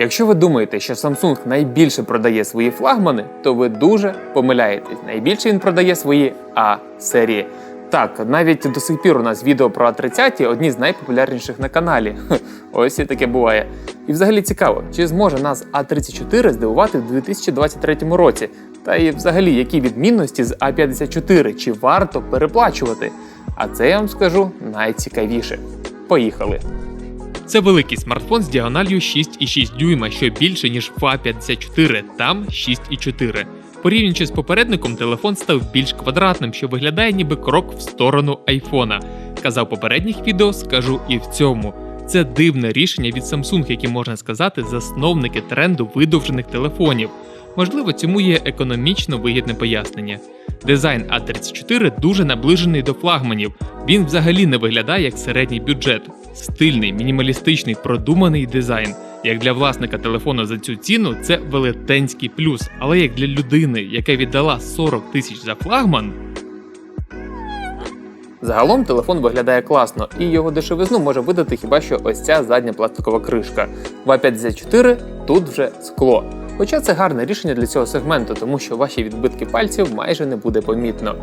Якщо ви думаєте, що Samsung найбільше продає свої флагмани, то ви дуже помиляєтесь. Найбільше він продає свої А серії. Так, навіть до сих пір у нас відео про А30 одні з найпопулярніших на каналі. Ось і таке буває. І взагалі цікаво, чи зможе нас А34 здивувати в 2023 році? Та і взагалі, які відмінності з А54, чи варто переплачувати? А це я вам скажу найцікавіше. Поїхали! Це великий смартфон з діагональю 6,6 дюйма, що більше ніж в A54, там 6,4. Порівнюючи з попередником, телефон став більш квадратним, що виглядає ніби крок в сторону айфона. Казав попередніх відео, скажу і в цьому. Це дивне рішення від Samsung, які можна сказати, засновники тренду видовжених телефонів. Можливо, цьому є економічно вигідне пояснення. Дизайн А34 дуже наближений до флагманів. Він взагалі не виглядає як середній бюджет. Стильний, мінімалістичний, продуманий дизайн. Як для власника телефону за цю ціну, це велетенський плюс. Але як для людини, яка віддала 40 тисяч за флагман, Загалом телефон виглядає класно, і його дешевизну може видати хіба що ось ця задня пластикова кришка. В А54 тут вже скло. Хоча це гарне рішення для цього сегменту, тому що ваші відбитки пальців майже не буде помітно.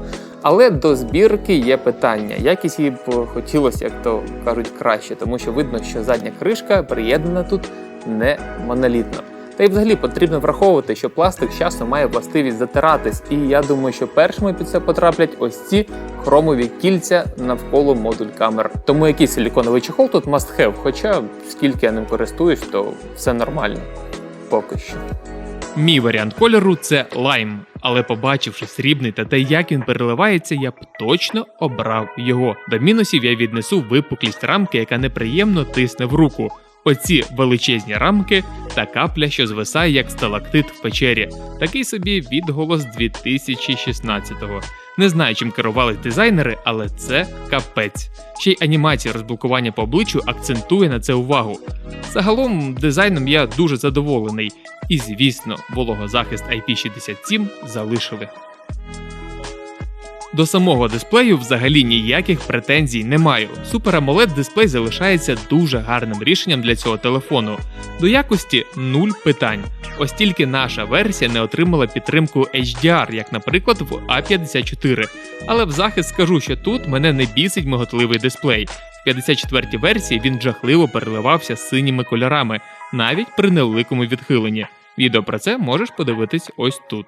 Але до збірки є питання. Якість її б хотілося, як то кажуть, краще, тому що видно, що задня кришка приєднана тут не монолітно. Та й взагалі потрібно враховувати, що пластик часто має властивість затиратись, і я думаю, що першими під це потраплять ось ці хромові кільця навколо модуль камер. Тому якийсь силіконовий чехол тут must have, хоча скільки я ним користуюсь, то все нормально. Поки що. мій варіант кольору це лайм. Але побачивши срібний та те, як він переливається, я б точно обрав його. До мінусів я віднесу випуклість рамки, яка неприємно тисне в руку. Оці величезні рамки та капля, що звисає як сталактит в печері. Такий собі відголос 2016-го. Не знаю, чим керувались дизайнери, але це капець. Ще й анімація розблокування по обличчю акцентує на це увагу. Загалом дизайном я дуже задоволений. І звісно, вологозахист IP67 залишили. До самого дисплею взагалі ніяких претензій не маю. Super AMOLED дисплей залишається дуже гарним рішенням для цього телефону. До якості нуль питань. Ось тільки наша версія не отримала підтримку HDR, як, наприклад, в A54. Але в захист скажу, що тут мене не бісить миготливий дисплей. В 54-й версії він жахливо переливався синіми кольорами, навіть при невеликому відхиленні. Відео про це можеш подивитись ось тут.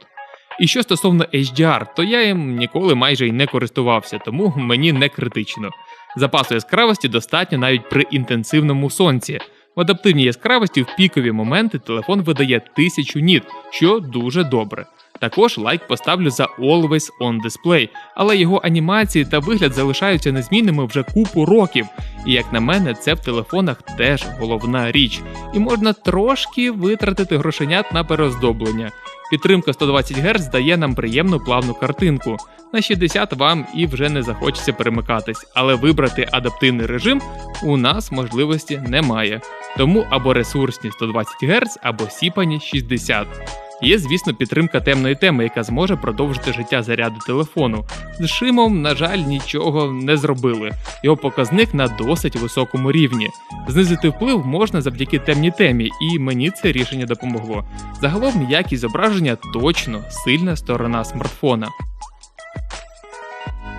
І що стосовно HDR, то я їм ніколи майже й не користувався, тому мені не критично. Запасу яскравості достатньо навіть при інтенсивному сонці. В адаптивній яскравості в пікові моменти телефон видає 1000 ніт, що дуже добре. Також лайк поставлю за Always On Display, але його анімації та вигляд залишаються незмінними вже купу років. І як на мене, це в телефонах теж головна річ. І можна трошки витратити грошенят на переоздоблення. Підтримка 120 Гц дає нам приємну плавну картинку. На 60 вам і вже не захочеться перемикатись, але вибрати адаптивний режим у нас можливості немає. Тому або ресурсні 120 Гц, або сіпані 60. Є, звісно, підтримка темної теми, яка зможе продовжити життя заряду телефону. З шимом, на жаль, нічого не зробили. Його показник на досить високому рівні. Знизити вплив можна завдяки темній темі, і мені це рішення допомогло. Загалом якість зображення точно сильна сторона смартфона.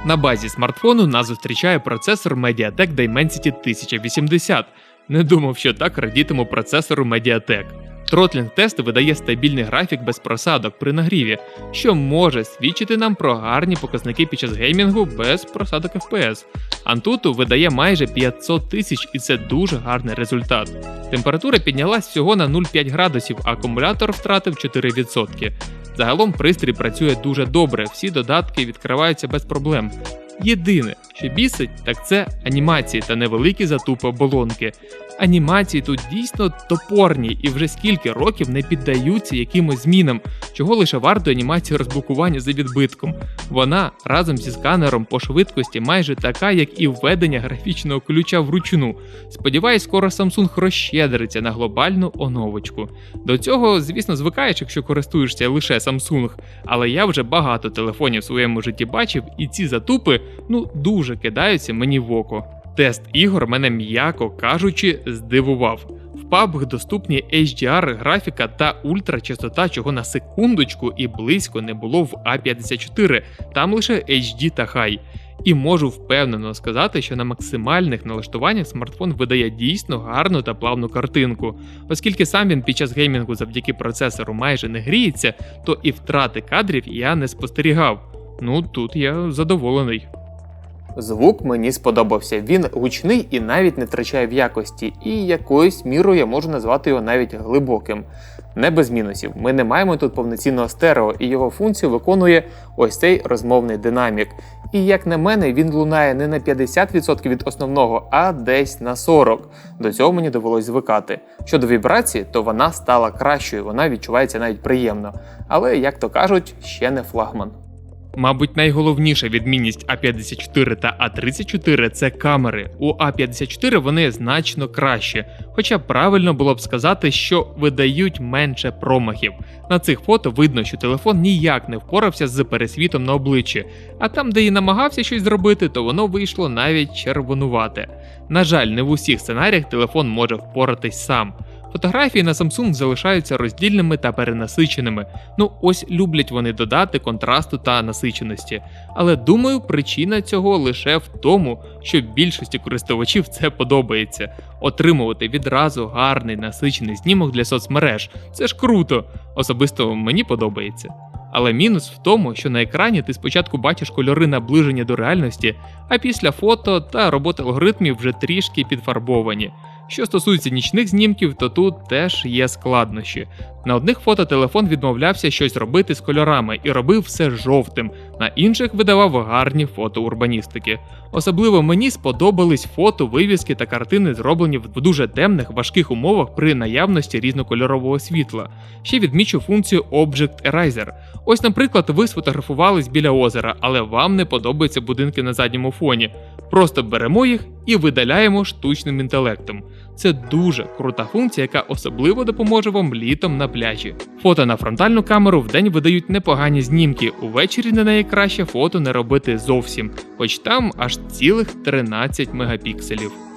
На базі смартфону нас зустрічає процесор MediaTek Dimensity 1080. Не думав, що так радітиму процесору Mediatek. Тротлінг тест видає стабільний графік без просадок при нагріві, що може свідчити нам про гарні показники під час геймінгу без просадок FPS. Antutu видає майже 500 тисяч, і це дуже гарний результат. Температура піднялась всього на 0,5 градусів, а акумулятор втратив 4%. Загалом пристрій працює дуже добре, всі додатки відкриваються без проблем. Єдине, що бісить, так це анімації та невеликі затупи оболонки. Анімації тут дійсно топорні і вже скільки років не піддаються якимось змінам, чого лише варто анімацію розблокування за відбитком. Вона разом зі сканером по швидкості майже така, як і введення графічного ключа вручну. Сподіваюсь, скоро Samsung розщедриться на глобальну оновочку. До цього, звісно, звикаєш, якщо користуєшся лише Samsung, але я вже багато телефонів в своєму житті бачив, і ці затупи ну дуже кидаються мені в око. Тест ігор мене, м'яко кажучи, здивував. В PUBG доступні HDR графіка та ультрачастота, чого на секундочку і близько не було в А54, там лише HD та High. І можу впевнено сказати, що на максимальних налаштуваннях смартфон видає дійсно гарну та плавну картинку. Оскільки сам він під час геймінгу завдяки процесору майже не гріється, то і втрати кадрів я не спостерігав. Ну тут я задоволений. Звук мені сподобався. Він гучний і навіть не втрачає в якості, і якоюсь мірою я можу назвати його навіть глибоким. Не без мінусів. Ми не маємо тут повноцінного стерео, і його функцію виконує ось цей розмовний динамік. І як на мене, він лунає не на 50% від основного, а десь на 40%. До цього мені довелось звикати. Щодо вібрації, то вона стала кращою, вона відчувається навіть приємно. Але, як то кажуть, ще не флагман. Мабуть, найголовніша відмінність А54 та А34 це камери. У А54 вони значно краще, хоча правильно було б сказати, що видають менше промахів. На цих фото видно, що телефон ніяк не впорався з пересвітом на обличчі, а там, де і намагався щось зробити, то воно вийшло навіть червонувате. На жаль, не в усіх сценаріях телефон може впоратись сам. Фотографії на Samsung залишаються роздільними та перенасиченими. Ну ось люблять вони додати контрасту та насиченості. Але думаю, причина цього лише в тому, що більшості користувачів це подобається. Отримувати відразу гарний насичений знімок для соцмереж. Це ж круто. Особисто мені подобається. Але мінус в тому, що на екрані ти спочатку бачиш кольори наближення до реальності, а після фото та роботи алгоритмів вже трішки підфарбовані. Що стосується нічних знімків, то тут теж є складнощі. На одних фото телефон відмовлявся щось робити з кольорами і робив все жовтим, на інших видавав гарні фото урбаністики. Особливо мені сподобались фото, вивіски та картини, зроблені в дуже темних, важких умовах при наявності різнокольорового світла. Ще відмічу функцію Object Eraser. Ось, наприклад, ви сфотографувались біля озера, але вам не подобаються будинки на задньому фоні. Просто беремо їх і видаляємо штучним інтелектом. Це дуже крута функція, яка особливо допоможе вам літом на пляжі. Фото на фронтальну камеру вдень видають непогані знімки. Увечері на неї краще фото не робити зовсім, хоч там аж цілих 13 мегапікселів.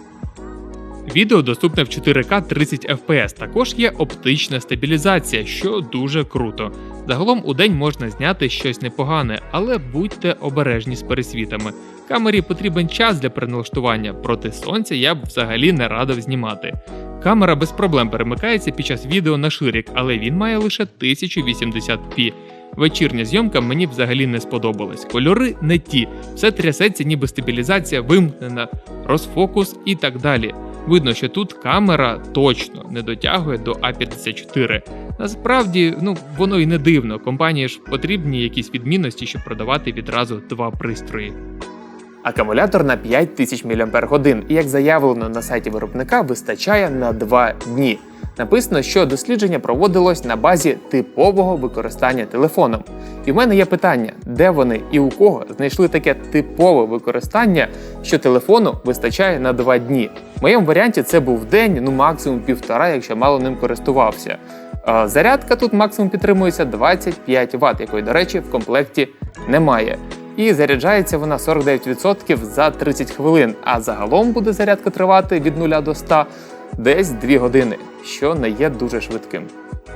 Відео доступне в 4К 30 FPS. Також є оптична стабілізація, що дуже круто. Загалом у день можна зняти щось непогане, але будьте обережні з пересвітами. Камері потрібен час для переналаштування, проти сонця я б взагалі не радив знімати. Камера без проблем перемикається під час відео на ширік, але він має лише 1080p. Вечірня зйомка мені взагалі не сподобалась. Кольори не ті, все трясеться, ніби стабілізація вимкнена, розфокус і так далі. Видно, що тут камера точно не дотягує до А54. Насправді, ну воно і не дивно. Компанії ж потрібні якісь відмінності, щоб продавати відразу два пристрої. Акумулятор на 5000 мАч, і як заявлено на сайті виробника, вистачає на 2 дні. Написано, що дослідження проводилось на базі типового використання телефоном. І в мене є питання, де вони і у кого знайшли таке типове використання, що телефону вистачає на 2 дні. В моєму варіанті це був день, ну максимум півтора, якщо мало ним користувався. Зарядка тут максимум підтримується 25 Вт, якої, до речі, в комплекті немає. І заряджається вона 49% за 30 хвилин, а загалом буде зарядка тривати від 0 до 100 десь 2 години, що не є дуже швидким.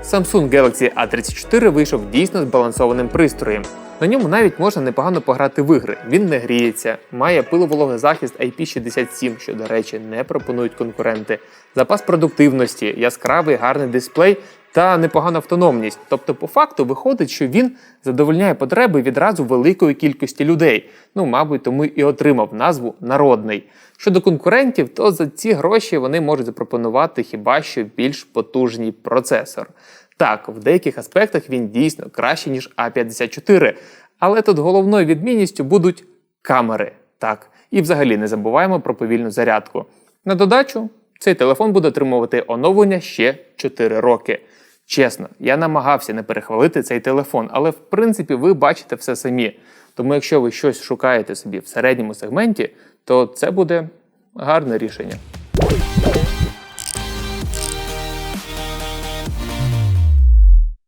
Samsung Galaxy A34 вийшов дійсно збалансованим пристроєм. На ньому навіть можна непогано пограти в ігри. Він не гріється, має пиловологий захист IP67, що, до речі, не пропонують конкуренти, запас продуктивності, яскравий гарний дисплей та непогана автономність. Тобто, по факту виходить, що він задовольняє потреби відразу великої кількості людей. Ну, мабуть, тому і отримав назву народний. Щодо конкурентів, то за ці гроші вони можуть запропонувати хіба що більш потужний процесор. Так, в деяких аспектах він дійсно краще, ніж А54, але тут головною відмінністю будуть камери. Так, і взагалі не забуваємо про повільну зарядку. На додачу, цей телефон буде отримувати оновлення ще 4 роки. Чесно, я намагався не перехвалити цей телефон, але в принципі ви бачите все самі. Тому якщо ви щось шукаєте собі в середньому сегменті, то це буде гарне рішення.